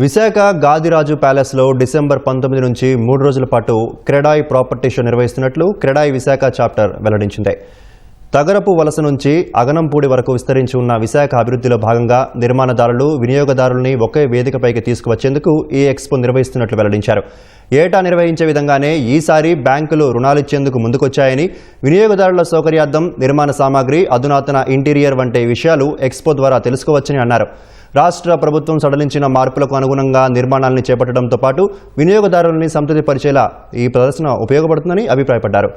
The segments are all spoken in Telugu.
విశాఖ గాదిరాజు ప్యాలెస్లో డిసెంబర్ పంతొమ్మిది నుంచి మూడు రోజుల పాటు క్రెడాయి ప్రాపర్టీ షో నిర్వహిస్తున్నట్లు క్రెడాయి విశాఖ చాప్టర్ వెల్లడించింది. తగరపు వలస నుంచి అగనంపూడి వరకు విస్తరించి ఉన్న విశాఖ అభివృద్ధిలో భాగంగా నిర్మాణదారులు వినియోగదారుల్ని ఒకే వేదికపైకి తీసుకువచ్చేందుకు ఈ ఎక్స్పో నిర్వహిస్తున్నట్లు వెల్లడించారు. ఏటా నిర్వహించే విధంగానే ఈసారి బ్యాంకులు రుణాలిచ్చేందుకు ముందుకొచ్చాయని వినియోగదారుల సౌకర్యార్థం నిర్మాణ సామాగ్రి అధునాతన ఇంటీరియర్ వంటి విషయాలు ఎక్స్పో ద్వారా తెలుసుకోవచ్చని అన్నారు. రాష్ట్ర ప్రభుత్వం సడలించిన మార్పులకు అనుగుణంగా నిర్మాణాలను చేపట్టడంతో పాటు వినియోగదారుల్ని సంతృప్తిపరిచేలా ఈ ప్రదర్శన ఉపయోగపడుతుందని అభిప్రాయపడ్డారు.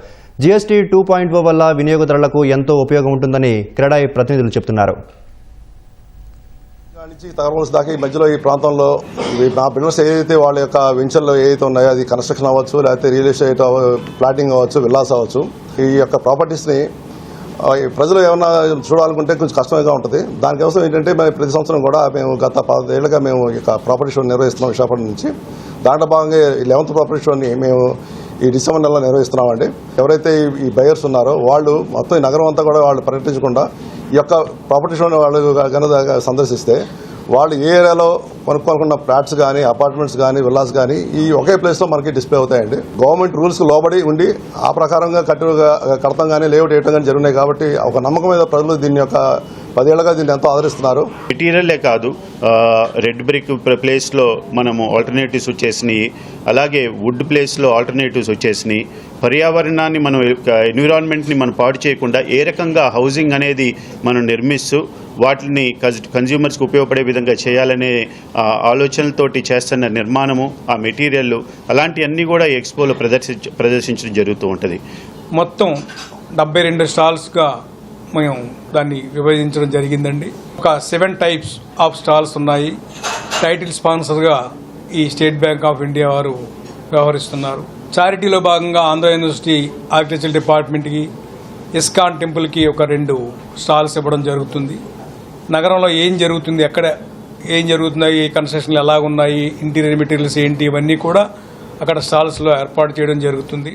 జీఎస్టీ టూ పాయింట్ ఓ వల్ల వినియోగదారులకు ఎంతో ఉపయోగం ఉంటుందని క్రెడాయి ప్రతినిధులు చెబుతున్నారు. నుంచి దాకా ఈ మధ్యలో ఈ ప్రాంతంలో ఇవి మా బిల్డర్స్ ఏదైతే వాళ్ళ యొక్క వెంచర్లు ఏదైతే ఉన్నాయో అది కన్స్ట్రక్షన్ అవ్వచ్చు లేకపోతే రియల్ ఎస్టేట్ ప్లాటింగ్ అవ్వచ్చు విల్లాస్ అవ్వచ్చు ఈ యొక్క ప్రాపర్టీస్ని ప్రజలు ఏమన్నా చూడాలనుకుంటే కొంచెం కష్టంగా ఉంటుంది. దానికోసం ఏంటంటే మేము ప్రతి సంవత్సరం కూడా మేము గత పదేళ్ళుగా మేము ఈ ప్రాపర్టీ షో నిర్వహిస్తున్నాం విశాఖపట్నం నుంచి. దాంట్లో భాగంగా ఈ లెవెంత్ ప్రాపర్టీ షోని మేము ఈ డిసెంబర్ నెలలో నిర్వహిస్తున్నామండి. ఎవరైతే ఈ- ఈ బయర్స్ ఉన్నారో వాళ్ళు మొత్తం ఈ నగరం అంతా కూడా వాళ్ళు పర్యటించకుండా ఈ యొక్క ప్రాపర్టీ షోని వాళ్ళు కనుక సందర్శిస్తే వాళ్ళు ఏ ఏరియాలో కొనుక్కోవాలనుకున్న ఫ్లాట్స్ కానీ అపార్ట్మెంట్స్ కానీ విల్లాస్ కానీ ఈ ఒకే ప్లేస్లో మనకి డిస్ప్లే అవుతాయండి. గవర్నమెంట్ రూల్స్ లోబడి ఉండి ఆ ప్రకారంగా కట్టు కడతాం కానీ లేఅవుట్ వేయటం కానీ జరుగుతున్నాయి కాబట్టి ఒక నమ్మకం మీద ప్రజలు దీని యొక్క పదేళ్ళుగా దీన్ని ఎంతో ఆదరిస్తున్నారు. మెటీరియలే కాదు రెడ్ బ్రిక్ ప్లేస్లో మనము ఆల్టర్నేటివ్స్ వచ్చేసినాయి అలాగే వుడ్ ప్లేస్లో ఆల్టర్నేటివ్స్ వచ్చేసినాయి. పర్యావరణాన్ని మనం ఎన్విరాన్మెంట్ని మనం పాడు చేయకుండా ఏ రకంగా హౌసింగ్ అనేది మనం నిర్మిస్తూ వాటిని కజ్- కన్జ్యూమర్స్కి ఉపయోగపడే విధంగా చేయాలనే ఆలోచనలతోటి చేస్తున్న నిర్మాణము ఆ మెటీరియల్ అలాంటివన్నీ కూడా ఎక్స్పోలో ప్రదర్శించ ప్రదర్శించడం జరుగుతూ ఉంటుంది. మొత్తం డెబ్బై రెండు స్టాల్స్గా మేము దాన్ని విభజించడం జరిగిందండి. ఒక సెవెన్ టైప్స్ ఆఫ్ స్టాల్స్ ఉన్నాయి. టైటిల్ స్పాన్సర్గా ఈ స్టేట్ బ్యాంక్ ఆఫ్ ఇండియా వారు వ్యవహరిస్తున్నారు. చారిటీలో భాగంగా ఆంధ్ర యూనివర్సిటీ అగ్రికల్చర్ డిపార్ట్మెంట్కి ఇస్కాన్ టెంపుల్కి ఒక రెండు స్టాల్స్ ఇవ్వడం జరుగుతుంది. నగరంలో ఏం జరుగుతుంది ఎక్కడ ఏం జరుగుతున్నాయి ఏ కన్స్ట్రక్షన్లు ఎలా ఉన్నాయి ఇంటీరియర్ మెటీరియల్స్ ఏంటి ఇవన్నీ కూడా అక్కడ స్టాల్స్లో ఏర్పాటు చేయడం జరుగుతుంది.